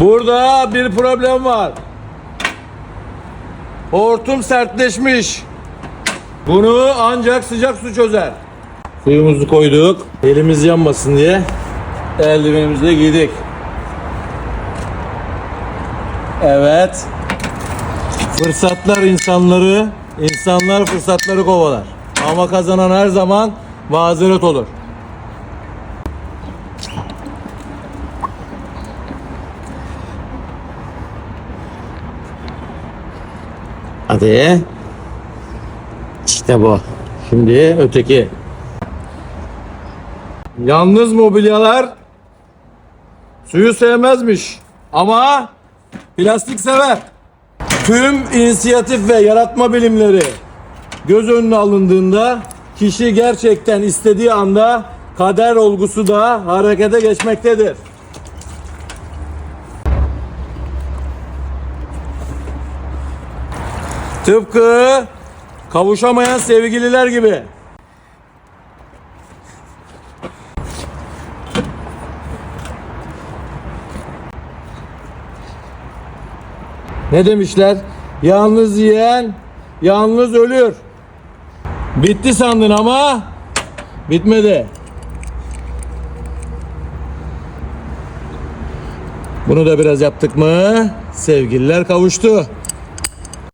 Burada bir problem var. Hortum sertleşmiş. Bunu ancak sıcak su çözer. Suyumuzu koyduk. Elimiz yanmasın diye eldivenimizi de giydik. Evet. Fırsatlar insanları, insanlar fırsatları kovalar. Ama kazanan her zaman mazeret olur. Hadi. İşte bu. Şimdi öteki. Yalnız mobilyalar suyu sevmezmiş. Ama plastik sever. Tüm inisiyatif ve yaratma bilimleri göz önüne alındığında kişi gerçekten istediği anda kader olgusu da harekete geçmektedir. Tıpkı kavuşamayan sevgililer gibi. Ne demişler? Yalnız yiyen yalnız ölür. Bitti sandın ama bitmedi. Bunu da biraz yaptık mı sevgililer kavuştu.